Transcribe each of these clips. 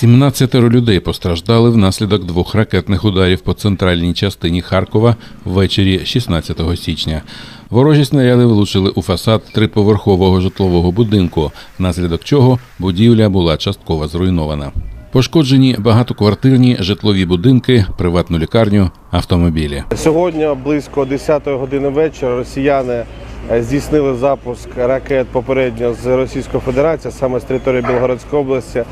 17 людей постраждали внаслідок двох ракетних ударів по центральній частині Харкова ввечері 16 січня. Ворожі снаряди влучили у фасад триповерхового житлового будинку, внаслідок чого будівля була частково зруйнована. Пошкоджені багатоквартирні житлові будинки, приватну лікарню, автомобілі. Сьогодні близько 10 години вечора росіяни здійснили запуск ракет попередньо з Російської Федерації, саме з території Білгородської області.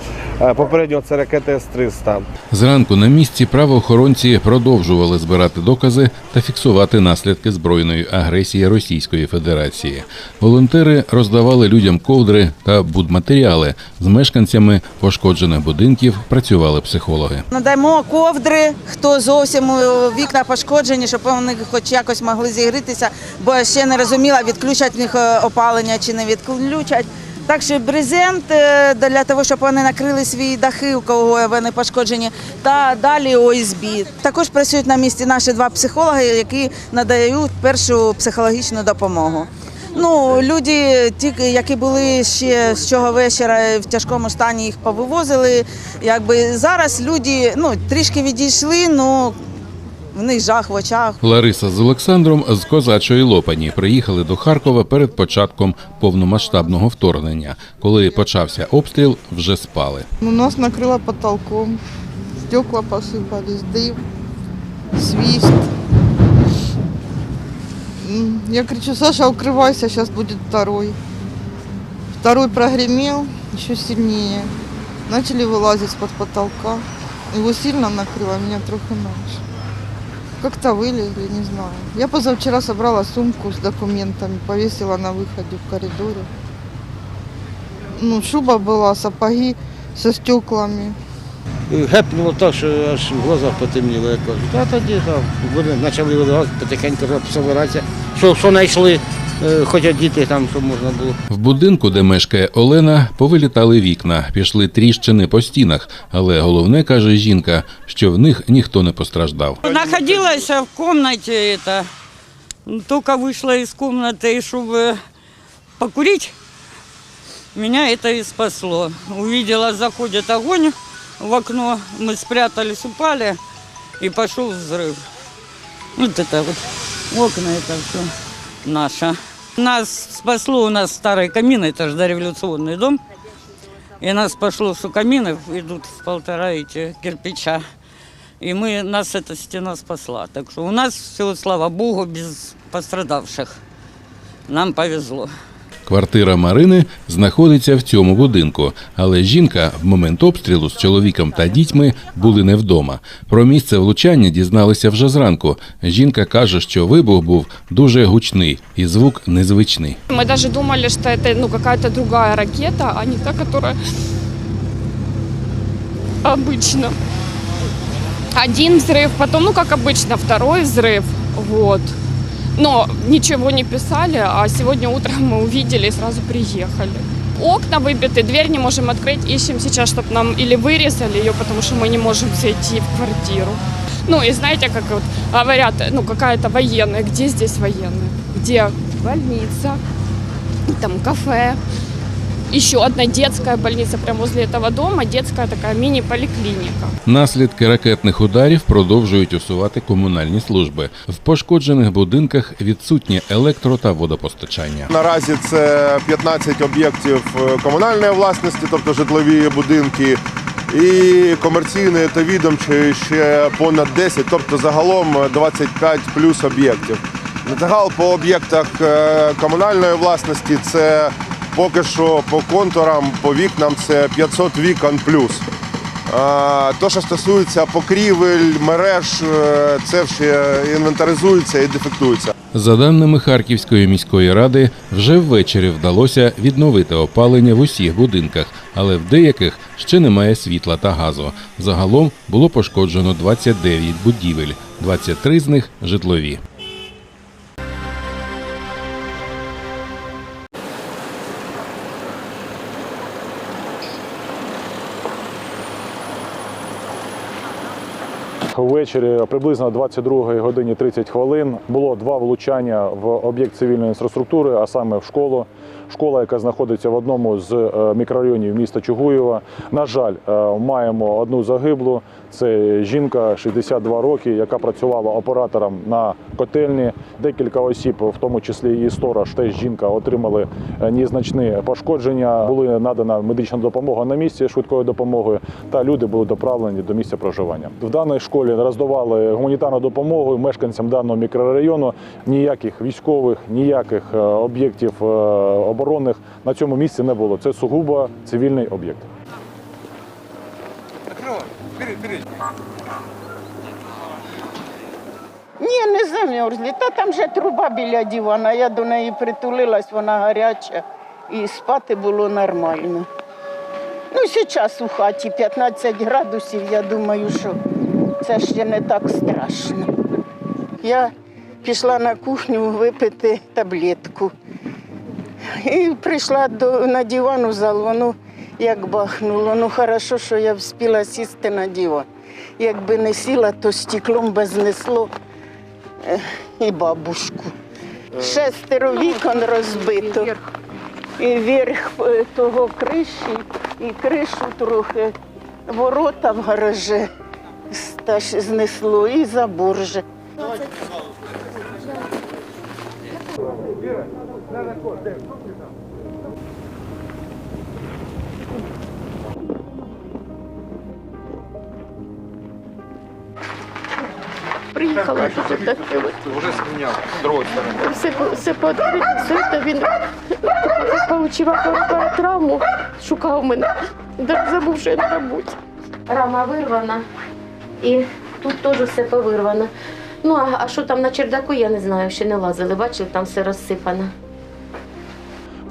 Е, Попередньо це ракети С-300. Зранку на місці правоохоронці продовжували збирати докази та фіксувати наслідки збройної агресії Російської Федерації. Волонтери роздавали людям ковдри та будматеріали. З мешканцями пошкоджених будинків працювали психологи. Надаємо ковдри, хто зовсім е, вікна пошкоджені, щоб вони хоч якось могли зігрітися, бо ще не розуміла, відключать них е, опалення чи не відключать. Так що брезент е, для того, щоб вони накрили свої дахи, у кого вони пошкоджені, та далі ОСБ. Також працюють на місці наші два психологи, які надають першу психологічну допомогу. Ну, люди, ті, які були ще з цього вечора в тяжкому стані, їх повивозили. Якби зараз люди ну, трішки відійшли, ну в них жах в очах. Лариса з Олександром з козачої Лопані приїхали до Харкова перед початком повномасштабного вторгнення. Коли почався обстріл, вже спали. У нас накрыло потолком, стекла посыпались, дым, свист. М, Я кричу, Саша, укрывайся, сейчас будет второй. Второй прогремел еще сильнее. Начали вылазить под потолка. Его сильно накрыло, меня трохи меньше. Как-то вылезли, не знаю. Я позавчера собрала сумку с документами, повесила на выходе в коридоре. Ну, шуба была, сапоги со стеклами. Гепнуло так, що аж в глазах потемніло. Я кажу, та тоді там вони почали виливати, потихеньку собиратися. Що, що знайшли, е, хоча діти там, що можна було. В будинку, де мешкає Олена, повилітали вікна, пішли тріщини по стінах. Але головне каже жінка, що в них ніхто не постраждав. Находилась в комнате это, только вышла из комнаты, чтобы покурить, меня это и спасло. Увидела, заходит огонь в окно, мы спрятались, упали, и пошел взрыв. Вот это вот, окна это все наше. Нас спасло, у нас старый камин, это же дореволюционный дом. И нас пошло, что камины идут в полтора эти кирпича. И мы, нас эта стена спасла. Так что у нас все, слава богу, без пострадавших. Нам повезло. Квартира Марини знаходиться в цьому будинку, але жінка в момент обстрілу з чоловіком та дітьми були не вдома. Про місце влучання дізналися вже зранку. Жінка каже, що вибух був дуже гучний і звук незвичний. Мы даже думали, что это ну, какая-то другая ракета, а не та, которая обычно. Один взрыв, потом, ну, как обычно, второй взрыв. Вот. Но ничего не писали, а сегодня утром мы увидели и сразу приехали. Окна выбиты, дверь не можем открыть. Ищем сейчас, чтобы нам или вырезали ее, потому что мы не можем зайти в квартиру. Ну и знаете, как вот говорят, ну какая-то военная, где здесь военная? Где больница, там кафе, еще одна детская больница прямо возле этого дома, детская такая мини-поликлиника. Наслідки ракетних ударів продовжують усувати комунальні служби. В пошкоджених будинках відсутнє електро та водопостачання. Наразі це 15 об'єктів е, комунальної власності, тобто житлові будинки, і комерційної та відомчої ще понад 10, тобто загалом 25 плюс об'єктів. Загал по об'єктах е, комунальної власності це поки що по контурам, по вікнам це 500 вікон плюс. То, що стосується покрівель, мереж, е, це ще інвентаризується і дефектується. За даними Харківської міської ради, вже ввечері вдалося відновити опалення в усіх будинках, але в деяких ще немає світла та газу. Загалом було пошкоджено 29 будівель, 23 з них житлові. Ввечері приблизно о 22 годині 30 хвилин було два влучання в об'єкт цивільної інфраструктури, а саме в школу. школа, яка знаходиться в одному з е, мікрорайонів міста Чугуєва. На жаль, е, маємо одну загиблу. Це жінка 62 роки, яка працювала оператором на котельні. Декілька осіб, в тому числі її сторож, теж жінка, отримали е, незначні пошкодження. Були надана медична допомога на місці швидкою допомогою, та люди були доправлені до місця проживання. В даній школі роздавали гуманітарну допомогу мешканцям даного мікрорайону. Ніяких військових, ніяких е, об'єктів е, оборонних на цьому місці не було. Це сугубо цивільний об'єкт. Ні, не замерзли. Та там же труба біля дивана. Я до неї притулилась, вона гаряча, і спати було нормально. Ну, зараз у хаті 15 градусів, я думаю, що це ще не так страшно. Я пішла на кухню випити таблетку. І прийшла до, на диван у зал, воно як бахнуло. Ну, хорошо, що я встигла сісти на диван. Якби не сіла, то стеклом би знесло е, і бабушку. Шестеро вікон розбито. І верх е, того криші, і кришу трохи. Ворота в гаражі знесло, і забор же. Приїхала тут таке. Уже зміняв, з другої сторони. Все, все пооткрито, все це він отримав травму, шукав мене, да забув, що я на роботі. Рама вирвана і тут теж все повирвано. Ну, а, а що там на чердаку, я не знаю, ще не лазили. Бачили, там все розсипано.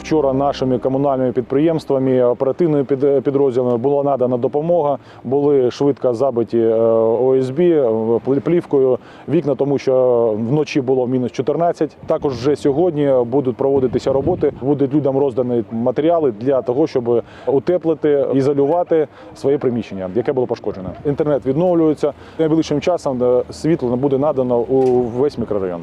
Вчора нашими комунальними підприємствами, оперативними під- підрозділами була надана допомога. Були швидко забиті е, ОСБ е, плівкою вікна, тому що вночі було мінус 14. Також вже сьогодні будуть проводитися роботи. Будуть людям роздані матеріали для того, щоб утеплити, ізолювати своє приміщення, яке було пошкоджене. Інтернет відновлюється. Найближчим часом е, світло буде надано у весь мікрорайон.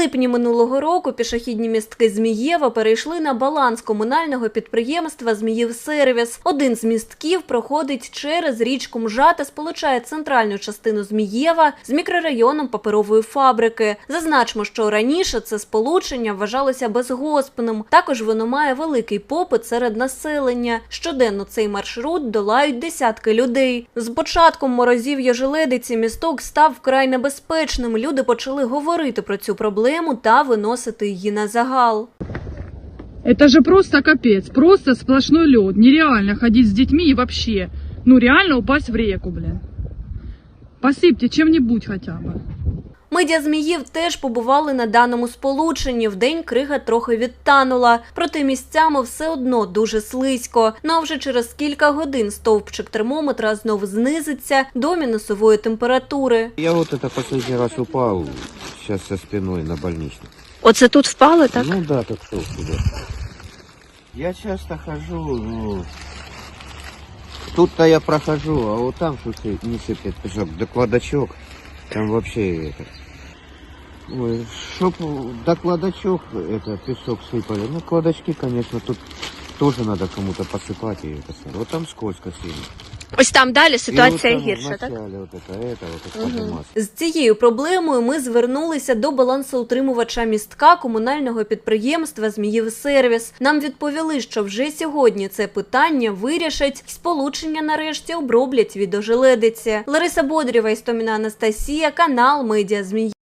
Липні минулого року пішохідні містки Змієва перейшли на баланс комунального підприємства Зміївсервіс. Один з містків проходить через річку Мжа та сполучає центральну частину Змієва з мікрорайоном паперової фабрики. Зазначмо, що раніше це сполучення вважалося безгоспним. Також воно має великий попит серед населення. Щоденно цей маршрут долають десятки людей. З початком морозів Желедиці місток став вкрай небезпечним. Люди почали говорити про цю проблему та виносити її на загал. Это же просто капец, просто сплошной лед. Нереально ходить с детьми и вообще, ну реально упасть в реку, блин. Посыпьте чем-нибудь хотя бы. Медіа Зміїв теж побували на даному сполученні. Вдень крига трохи відтанула, проте місцями все одно дуже слизько. Ну а вже через кілька годин стовпчик термометра знову знизиться до мінусової температури. Я вот это последний раз упал, сейчас со спиной на больничный. Оце тут впали, так? Ну да, так что сюда. Я часто хожу, ну... Тут-то я прохожу, а вот там что-то не сыпет песок. Да кладочок, там вообще это... Ой, чтоб до кладочок это песок сыпали. Ну, кладочки, конечно, тут тоже надо кому-то посыпать и это самое. Вот там скользко сильно. Ось там далі И вот там вначале вот это, это, вот это подниматься. З цією проблемою ми звернулися до балансоутримувача містка комунального підприємства Зміївсервіс. Нам відповіли, що вже сьогодні це питання вирішать, і сполучення нарешті оброблять від ожеледиці. Лариса Бодрєва, Істоміна Анастасія, канал Медіа Змії.